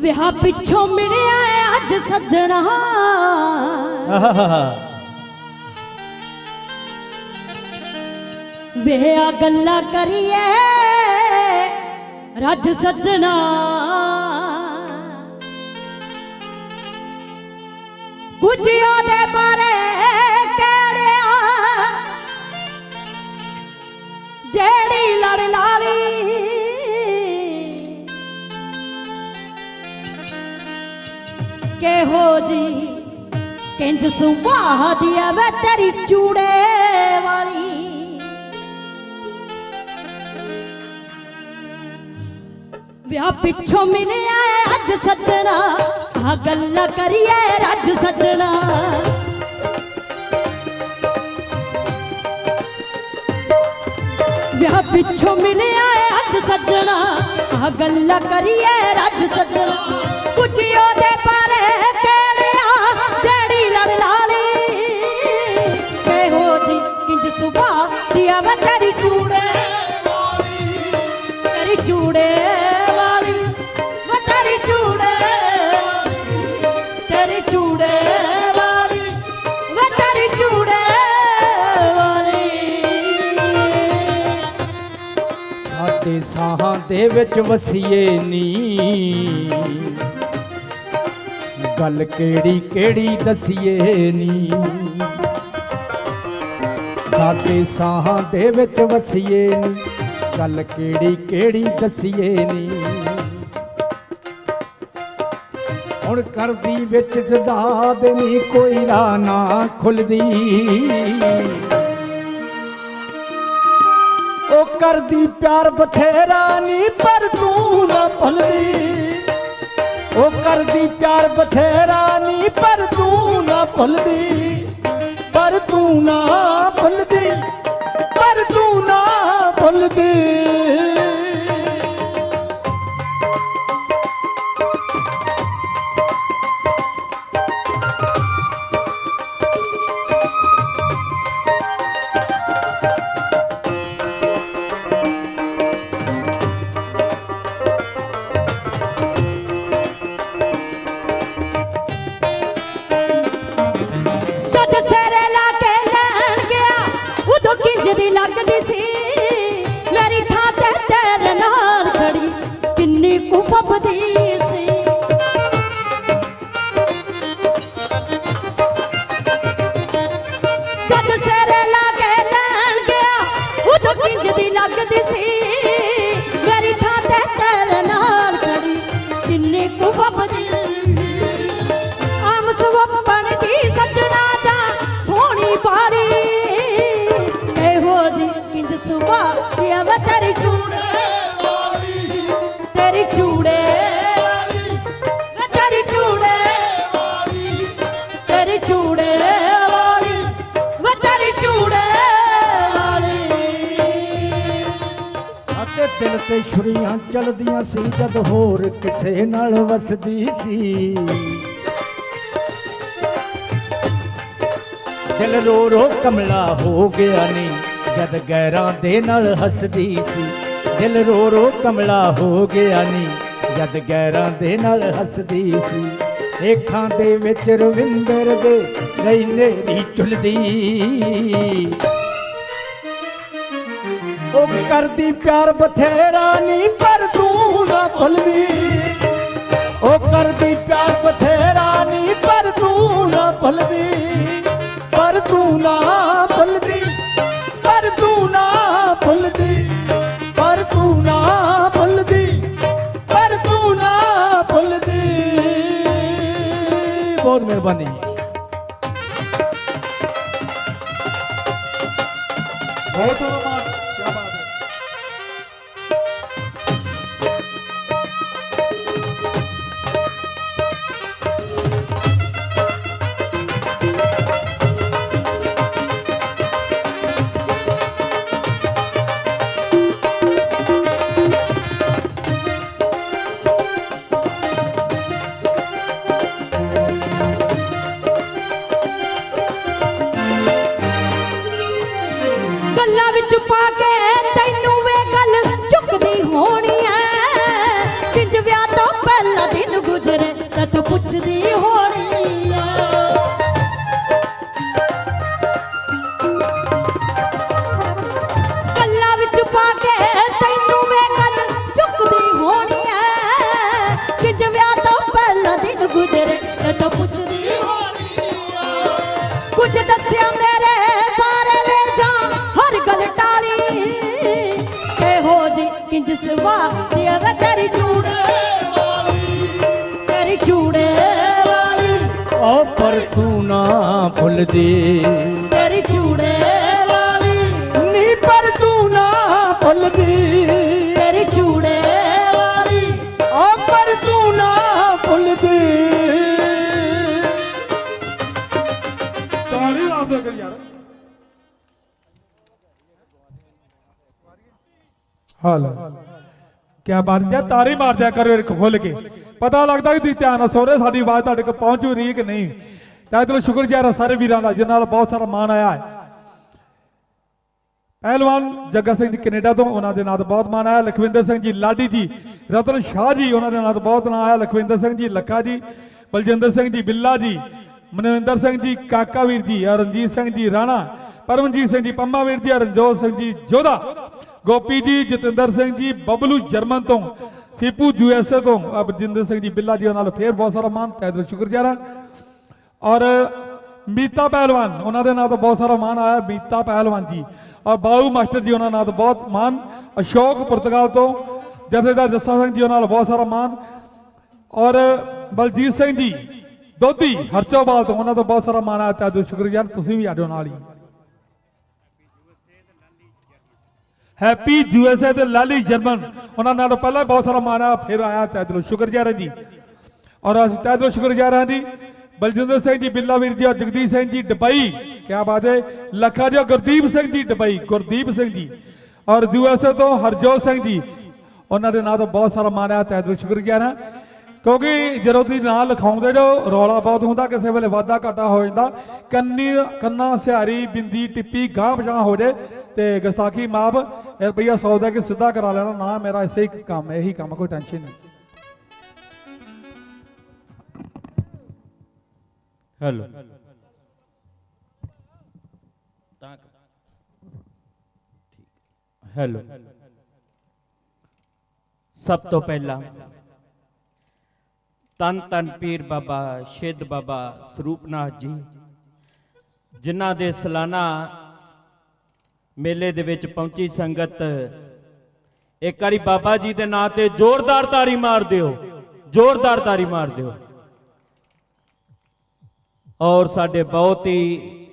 ਵਿਆਹ ਪਿੱਛੋਂ ਮਿਲਿਆ ਅੱਜ ਸੱਜਣਾ। ਵਿਆਹ ਗੱਲਾਂ ਕਰੀਏ ਰੱਜ ਸੱਜਣਾ। ਕੁਝ ਉਹਦੇ ਬਾਰੇ ਕਿਹੋ ਜੀ। ਕਿੰਜ ਸੁਭਾਅ ਦੀ ਵੇ ਤੇਰੀ ਚੂੜੇ ਵਾਲੀ। ਵਿਆਹ ਪਿੱਛੋਂ ਮਿਲਿਆ ਅੱਜ ਸੱਜਣਾ। ਆ ਗੱਲਾਂ ਕਰੀਏ ਰੱਜ ਸੱਜਣਾ। ਵਿਆਹ ਪਿੱਛੋਂ ਮਿਲਿਆ ਅੱਜ ਸੱਜਣਾ। ਆ ਗੱਲਾਂ ਕਰੀਏ ਰੱਜ ਸੱਜਣਾ। ਕੁਝ ਉਹਦੇ ਬਾਰੇ ਸਾਡੇ ਦੇ ਵਿੱਚ ਵਸੀਏ ਨੀ। ਗੱਲ ਕਿਹੜੀ ਕਿਹੜੀ ਦਸੀਏ ਨੀ। ਸਾਡੇ ਸਾਹਾਂ ਦੇ ਵਿੱਚ ਵਸੀਏ ਨੀ। ਗੱਲ ਕਿਹੜੀ ਕਿਹੜੀ ਦਸੀਏ ਨੀ। ਹੁਣ ਕਰਦੀ ਵਿੱਚ ਜਦਾ ਦੇ ਨੀ ਕੋਈ ਰਾਹ ਨਾ ਖੁੱਲਦੀ। ਉਹ ਕਰਦੀ ਪਿਆਰ ਬਥੇਰਾ ਨੀ, ਪਰ ਤੂੰ ਨਾ ਭੁੱਲਦੀ। ਉਹ ਕਰਦੀ ਪਿਆਰ ਬਥੇਰਾ ਨੀ, ਪਰ ਤੂੰ ਨਾ ਭੁੱਲਦੀ। ਪਰ ਤੂੰ ਨਾ ਉਦੋਂ ਦੀ ਲੱਗਦੀ ਸੀ ਮੇਰੀ ਥਾਂ ਤੇ ਤੇਰੇ ਨਾਲ ਖੜੀ। ਕਿੰਨੀ ਕੁ ਫੱਬਦੀ ਇਹੋ ਜੀ ਕਿੰਜ ਸੁਭਾ ਇਹ ਵੇ ਤੇਰੀ ਚੂੜੇ। ਵਾਲੀ। ਤੇਰੀ ਚੂੜੇ ਵਾਲੀ। ਸਾਡੇ ਦਿਲ ਤੇ ਛੁਰੀਆਂ ਚਲਦੀਆਂ ਸੀ, ਜਦ ਹੋਰ ਕਿਸੇ ਨਾਲ ਵਸਦੀ ਸੀ। ਦਿਲ ਰੋ ਰੋ ਕਮਲਾ ਹੋ ਗਿਆ ਨੀ। ਜਦ ਗੈਰਾਂ ਦੇ ਨਾਲ ਹੱਸਦੀ ਸੀ, ਦਿਲ ਰੋ ਰੋ ਕਮਲਾ ਹੋ ਗਿਆ ਨੀ। ਜਦ ਗੈਰਾਂ ਦੇ ਨਾਲ ਹੱਸਦੀ ਸੀ ਅੱਖਾਂ ਦੇ ਵਿੱਚ ਰਵਿੰਦਰ ਦੇ ਰਹੀ ਨੇਰੀ ਚੁਲਦੀ ਉਹ ਕਰਦੀ ਪਿਆਰ ਬਥੇਰਾ ਨਹੀਂ ਪਰ ਤੂੰ ਨਾ ਭੁੱਲਦੀ। ਉਹ ਕਰਦੀ ਪਿਆਰ ਬਥੇਰਾ ਨਹੀਂ ਪਰ ਤੂੰ ਨਾ ਭੁੱਲਦੀ। ਪਰ ਤੂੰ ਨਾ ਬਹੁਤ ਮਿਹਰਬਾਨੀ ਬਹੁਤ ਜਿਸ ਵਾਸਤੇ ਵੇ ਤੇਰੀ ਚੂੜੇ। ਤੇਰੀ ਚੂੜੇ ਵਾਲੀ। ਓ ਪਰ ਤੂੰ ਨਾ ਭੁੱਲਦੀ ਤੇਰੀ ਚੂੜੇ ਹਾਲ ਕਿਆ ਬਾਤ ਹੈ? ਤਾਰੀ ਮਾਰ ਕਰੋ ਇੱਕ ਖੁੱਲ ਕੇ। ਪਤਾ ਲੱਗਦਾ ਕਿ ਤੁਸੀਂ ਧਿਆਨ ਨਾਲ ਸੁਣ ਰਹੇ ਸਾਡੀ ਆਵਾਜ਼ ਤੁਹਾਡੇ ਕੋਲ ਪਹੁੰਚ ਰਹੀ ਹੈ ਕਿ ਨਹੀਂ? ਤਾਂ ਇਹਦੇ ਲਈ ਸ਼ੁਕਰਗੁਜ਼ਾਰ ਹਾਂ ਸਾਰੇ ਵੀਰਾਂ ਦਾ, ਜਿਨ੍ਹਾਂ ਨਾਲ ਬਹੁਤ ਸਾਰਾ ਮਾਣ ਆਇਆ ਹੈ। ਪਹਿਲਵਾਨ ਜੱਗਾ ਸਿੰਘ ਜੀ ਕੈਨੇਡਾ ਤੋਂ, ਉਹਨਾਂ ਦੇ ਨਾਂ ਤੋਂ ਬਹੁਤ ਮਾਣ ਆਇਆ। ਲਖਵਿੰਦਰ ਸਿੰਘ ਜੀ ਲਾਡੀ ਜੀ, ਰਤਨ ਸ਼ਾਹ ਜੀ, ਉਹਨਾਂ ਦੇ ਨਾਲ ਬਹੁਤ ਨਾਂ ਆਇਆ। ਲਖਵਿੰਦਰ ਸਿੰਘ ਜੀ ਲੱਖਾ ਜੀ, ਬਲਜਿੰਦਰ ਸਿੰਘ ਜੀ ਬਿੱਲਾ ਜੀ, ਮਨਵਿੰਦਰ ਸਿੰਘ ਜੀ ਕਾਕਾ ਵੀਰ ਜੀ ਔਰ ਰਣਜੀਤ ਸਿੰਘ ਜੀ ਰਾਣਾ, ਪਰਮਜੀਤ ਸਿੰਘ ਜੀ ਪੰਮਾ ਵੀਰ ਜੀ ਰਣਜੋਤ ਸਿੰਘ ਜੀ ਜੋਧਾ। ਗੋਪੀ ਜੀ, ਜਤਿੰਦਰ ਸਿੰਘ ਜੀ, ਬਬਲੂ ਜਰਮਨ ਤੋਂ, ਸੀਪੂ ਯੂਐਸਏ ਤੋਂ ਔਰ ਸਿੰਘ ਜੀ, ਬਿੱਲਾ ਜੀ ਉਹਨਾਂ ਨਾਲ ਫੇਰ ਬਹੁਤ ਸਾਰਾ ਮਾਣ, ਤਹਿ ਦਿਲੋਂ ਸ਼ੁਕਰਗੁਜ਼ਾਰ ਔਰ ਮੀਤਾ ਪਹਿਲਵਾਨ, ਉਹਨਾਂ ਦੇ ਨਾਂ ਤੋਂ ਬਹੁਤ ਸਾਰਾ ਮਾਣ ਆਇਆ, ਮੀਤਾ ਪਹਿਲਵਾਨ ਜੀ। ਔਰ ਬਾਊ ਮਾਸਟਰ ਜੀ, ਉਹਨਾਂ ਨਾਂ ਤੋਂ ਬਹੁਤ ਮਾਣ, ਅਸ਼ੋਕ ਪੁਰਤਗਾਲ ਤੋਂ, ਜਥੇਦਾਰ ਜੱਸਾ ਸਿੰਘ ਜੀ, ਉਹਨਾਂ ਨਾਲ ਬਹੁਤ ਸਾਰਾ ਮਾਣ। ਔਰ ਬਲਜੀਤ ਸਿੰਘ ਜੀ, ਦੋਧੀ ਹਰਚੋਵਾਲ ਤੋਂ, ਉਹਨਾਂ ਤੋਂ ਬਹੁਤ ਸਾਰਾ ਮਾਣ ਆਇਆ ਤੇ ਸ਼ੁਕਰੀਆ ਤੁਸੀਂ ਵੀ ਆਜੋ ਨਾਲ ਹੀ। ਹੈਪੀ ਯੂਐਸਏ ਦੇ ਲਾਲੀ ਜਰਮਨ। ਉਹਨਾਂ ਨਾਲ ਪਹਿਲਾਂ ਬਹੁਤ ਸਾਰਾ ਮਾਣ ਆਇਆ ਫਿਰ ਆਇਆ ਤੇ ਸ਼ੁਕਰਗੁਜ਼ਾਰ ਹਾਂ ਜੀ। ਔਰ ਅਸੀਂ ਤਹਿ ਸ਼ੁਕਰਗੁਜ਼ਾਰ ਹਾਂ ਜੀ। ਬਲਜਿੰਦਰ ਸਿੰਘ ਜੀ ਬਿੱਲਾ ਵੀਰ ਜੀ ਔਰ ਜਗਦੀਸ਼ ਸਿੰਘ ਜੀ, ਡਬਈ। ਕੀ ਬਾਤ ਹੈ। ਲੱਖਾ ਜੀ ਗੁਰਦੀਪ ਸਿੰਘ ਜੀ, ਡਬਈ। ਗੁਰਦੀਪ ਸਿੰਘ ਜੀ। ਔਰ ਯੂਐਸਏ ਤੋਂ ਹਰਜੋਤ ਸਿੰਘ ਜੀ। ਉਹਨਾਂ ਦੇ ਨਾਂ ਤੋਂ ਬਹੁਤ ਸਾਰਾ ਮਾਣ ਤਹਿ ਦਿਲੋਂ ਸ਼ੁਕਰਗੁਜ਼ਾਰ ਹਾਂ। ਕਿਉਂਕਿ ਜਦੋਂ ਤੁਸੀਂ ਨਾਂ ਲਿਖਾਉਂਦੇ ਜੋ ਰੌਲਾ ਬਹੁਤ ਹੁੰਦਾ, ਕਿਸੇ ਵੇਲੇ ਵਾਧਾ ਘਾਟਾ ਹੋ ਜਾਂਦਾ। ਕੰਨੀ ਕੰਨਾ ਸਿਹਾਰੀ, ਬਿੰਦੀ, ਟਿੱਪੀ ਗਾਂ ਪਛਾਂ ਹੋ ਜੇ ਤੇ ਗਸਤਾਖੀ ਮਾਫ। ਰੁਪਈਆ 100 ਦਾ ਕਿ ਸਿੱਧਾ ਕਰਾ ਲੈਣਾ ਨਾ ਮੇਰਾ ਇਸੇ ਹੀ ਕੰਮ ਹੈ, ਇਹੀ ਕੰਮ ਕੋਈ ਟੈਨਸ਼ਨ ਨਹੀਂ। ਹੈਲੋ ਤਾਂ ਹੈਲੋ ਸਭ ਤੋਂ ਪਹਿਲਾਂ ਤਨ ਤਨ ਪੀਰ ਬਾਬਾ ਸ਼ਿੱਧ ਬਾਬਾ ਸਰੂਪਨਾਥ ਜੀ ਜਿਨ੍ਹਾਂ ਦੇ ਸਾਲਾਨਾ ਮੇਲੇ ਦੇ ਵਿੱਚ ਪਹੁੰਚੀ ਸੰਗਤ। ਇੱਕ ਵਾਰੀ ਬਾਬਾ ਜੀ ਦੇ ਨਾਂ ਤੇ ਜ਼ੋਰਦਾਰ ਤਾੜੀ ਮਾਰ ਦਿਓ। ਜ਼ੋਰਦਾਰ ਤਾੜੀ ਮਾਰ ਦਿਓ। ਔਰ ਸਾਡੇ ਬਹੁਤ ਹੀ